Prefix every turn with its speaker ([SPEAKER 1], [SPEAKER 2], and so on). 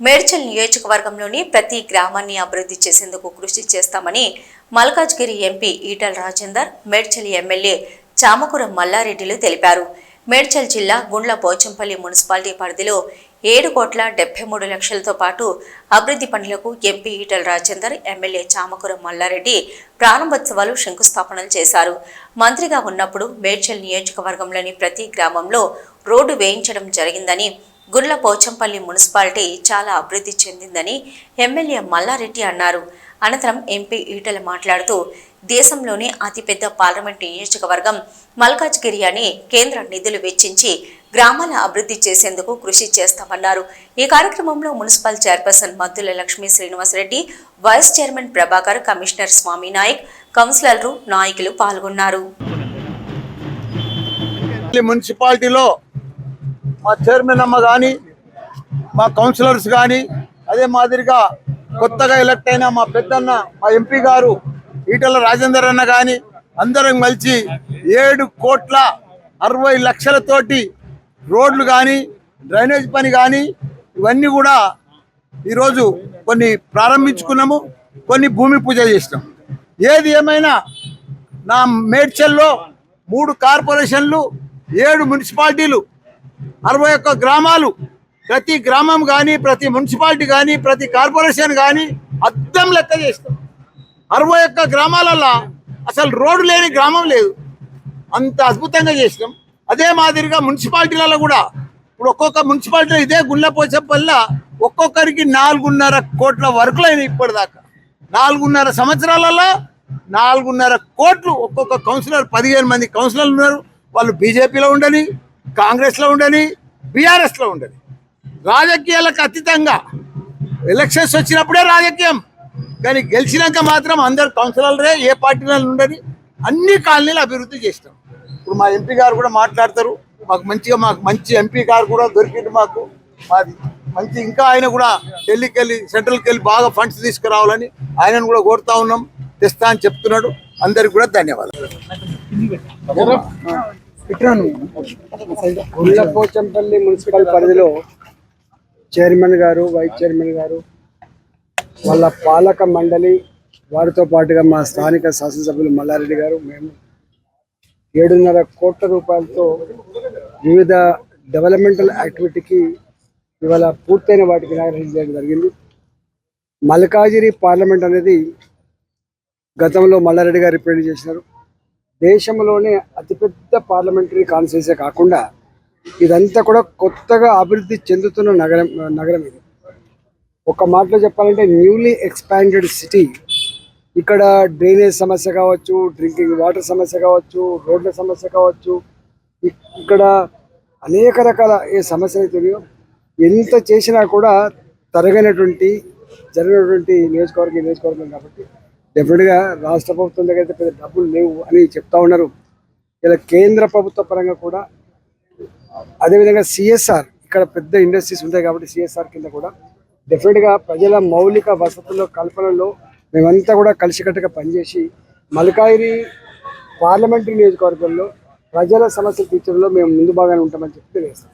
[SPEAKER 1] మేడ్చల్ నియోజకవర్గంలోని ప్రతి గ్రామాన్ని అభివృద్ధి చేసేందుకు కృషి చేస్తామని మల్కాజ్గిరి ఎంపీ ఈటల రాజేందర్ మేడ్చల్ ఎమ్మెల్యే చామకూర మల్లారెడ్డిలు తెలిపారు. మేడ్చల్ జిల్లా గుండ్ల పోచంపల్లి మున్సిపాలిటీ పరిధిలో ఏడు కోట్ల డెబ్బై మూడు లక్షలతో పాటు అభివృద్ధి పనులకు ఎంపీ ఈటల రాజేందర్ ఎమ్మెల్యే చామకూర మల్లారెడ్డి ప్రారంభోత్సవాలు శంకుస్థాపనలు చేశారు. మంత్రిగా ఉన్నప్పుడు మేడ్చల్ నియోజకవర్గంలోని ప్రతి గ్రామంలో రోడ్డు వేయించడం జరిగిందని గుండ్ల పోచంపల్లి మున్సిపాలిటీ చాలా అభివృద్ధి చెందిందని ఎమ్మెల్యే మల్లారెడ్డి అన్నారు. అనంతరం ఎంపీ ఈటల మాట్లాడుతూ దేశంలోనే అతిపెద్ద పార్లమెంట్ నియోజకవర్గం మల్కాజ్గిరి అని కేంద్ర నిధులు వెచ్చించి గ్రామాల అభివృద్ధి చేసేందుకు కృషి చేస్తామన్నారు. ఈ కార్యక్రమంలో municipal chairperson Maddula Lakshmi Srinivasareddy vice chairman Prabhakar commissioner Swami Nayak కౌన్సిలర్లు నాయకులు పాల్గొన్నారు.
[SPEAKER 2] మున్సిపాలిటీలో మా చైర్మన్ అమ్మ కానీ మా కౌన్సిలర్స్ కానీ అదే మాదిరిగా కొత్తగా ఎలక్ట్ అయిన మా పెద్దన్న మా ఎంపీ గారు ఈటల రాజేందర్ అన్న కానీ అందరం కలిసి ఏడు కోట్ల అరవై లక్షలతోటి రోడ్లు కానీ డ్రైనేజ్ పని కానీ ఇవన్నీ కూడా ఈరోజు కొన్ని ప్రారంభించుకున్నాము కొన్ని భూమి పూజ చేసినాం. ఏది ఏమైనా నా మేడ్చల్లో మూడు కార్పొరేషన్లు ఏడు మున్సిపాలిటీలు అరవై ఒక్క గ్రామాలు ప్రతి గ్రామం కానీ ప్రతి మున్సిపాలిటీ కానీ ప్రతి కార్పొరేషన్ కానీ అద్దం లెక్క చేస్తాం. అరవై ఒక్క గ్రామాలల్లో అసలు రోడ్డు లేని గ్రామం లేదు. అంత అద్భుతంగా చేసినాం. అదే మాదిరిగా మున్సిపాలిటీలలో కూడా ఇప్పుడు ఒక్కొక్క మున్సిపాలిటీ ఇదే గుళ్ళపోచప్పల్ల ఒక్కొక్కరికి నాలుగున్నర కోట్ల వర్కులు అయినాయి ఇప్పటిదాకా. నాలుగున్నర సంవత్సరాలలో నాలుగున్నర కోట్లు ఒక్కొక్క కౌన్సిలర్ పదిహేను మంది కౌన్సిలర్లు ఉన్నారు. వాళ్ళు బీజేపీలో ఉండని కాంగ్రెస్లో ఉండని బీఆర్ఎస్లో ఉండని. రాజకీయాలకు అతీతంగా ఎలక్షన్స్ వచ్చినప్పుడే రాజకీయం. కానీ గెలిచినాక మాత్రం అందరు కౌన్సిలర్లే ఏ పార్టీలో ఉండని అన్ని కాలనీలు అభివృద్ధి చేసినాం. ఇప్పుడు మా ఎంపీ గారు కూడా మాట్లాడతారు. మాకు మంచిగా మాకు మంచి ఎంపీ గారు కూడా దొరికింది మాకు. మాది మంచి ఇంకా ఆయన కూడా ఢిల్లీకి వెళ్ళి సెంట్రల్కి వెళ్ళి బాగా ఫండ్స్ తీసుకురావాలని ఆయనను కూడా కోరుతా ఉన్నాం. తెస్తా అని చెప్తున్నాడు. అందరికి కూడా ధన్యవాదాలు.
[SPEAKER 3] పోచంపల్లి మున్సిపల్ పరిధిలో చైర్మన్ గారు వైస్ చైర్మన్ గారు వాళ్ళ పాలక మండలి వారితో పాటుగా మా స్థానిక శాసనసభ్యులు మల్లారెడ్డి గారు మేము ఏడున్నర కోట్ల రూపాయలతో వివిధ డెవలప్మెంటల్ యాక్టివిటీకి ఇవాళ పూర్తయిన వాటికి ఇనాగరేషన్ చేయడం జరిగింది. మల్కాజిరి పార్లమెంట్ అనేది గతంలో మల్లారెడ్డి గారు రిప్రజెంట్ చేసినారు దేశంలోనే అతిపెద్ద పార్లమెంటరీ కాన్ఫరెన్సే కాకుండా ఇదంతా కూడా కొత్తగా అభివృద్ధి చెందుతున్న నగరం నగరం ఇది. ఒక మాటలో చెప్పాలంటే న్యూలీ ఎక్స్పాండెడ్ సిటీ ఇక్కడ డ్రైనేజ్ సమస్య కావచ్చు డ్రింకింగ్ వాటర్ సమస్య కావచ్చు రోడ్ల సమస్య కావచ్చు ఇక్కడ అనేక రకాల ఏ సమస్యలు అయితే ఎంత చేసినా కూడా తరగనటువంటి జరిగినటువంటి నియోజకవర్గం నియోజకవర్గం కాబట్టి డెఫినెట్గా రాష్ట్ర ప్రభుత్వం దగ్గర అయితే పెద్ద డబ్బులు లేవు అని చెప్తా ఉన్నారు. ఇలా కేంద్ర ప్రభుత్వ పరంగా కూడా అదేవిధంగా సిఎస్ఆర్ ఇక్కడ పెద్ద ఇండస్ట్రీస్ ఉంటాయి కాబట్టి సిఎస్ఆర్ కింద కూడా డెఫినెట్గా ప్రజల మౌలిక వసతుల కల్పనలో మేమంతా కూడా కలిసికట్టుగా పనిచేసి మల్కాయిరి పార్లమెంటరీ నియోజకవర్గంలో ప్రజల సమస్యలు తీర్చడంలో మేము ముందు బాగానే ఉంటామని చెప్పి తెలియజేస్తాం.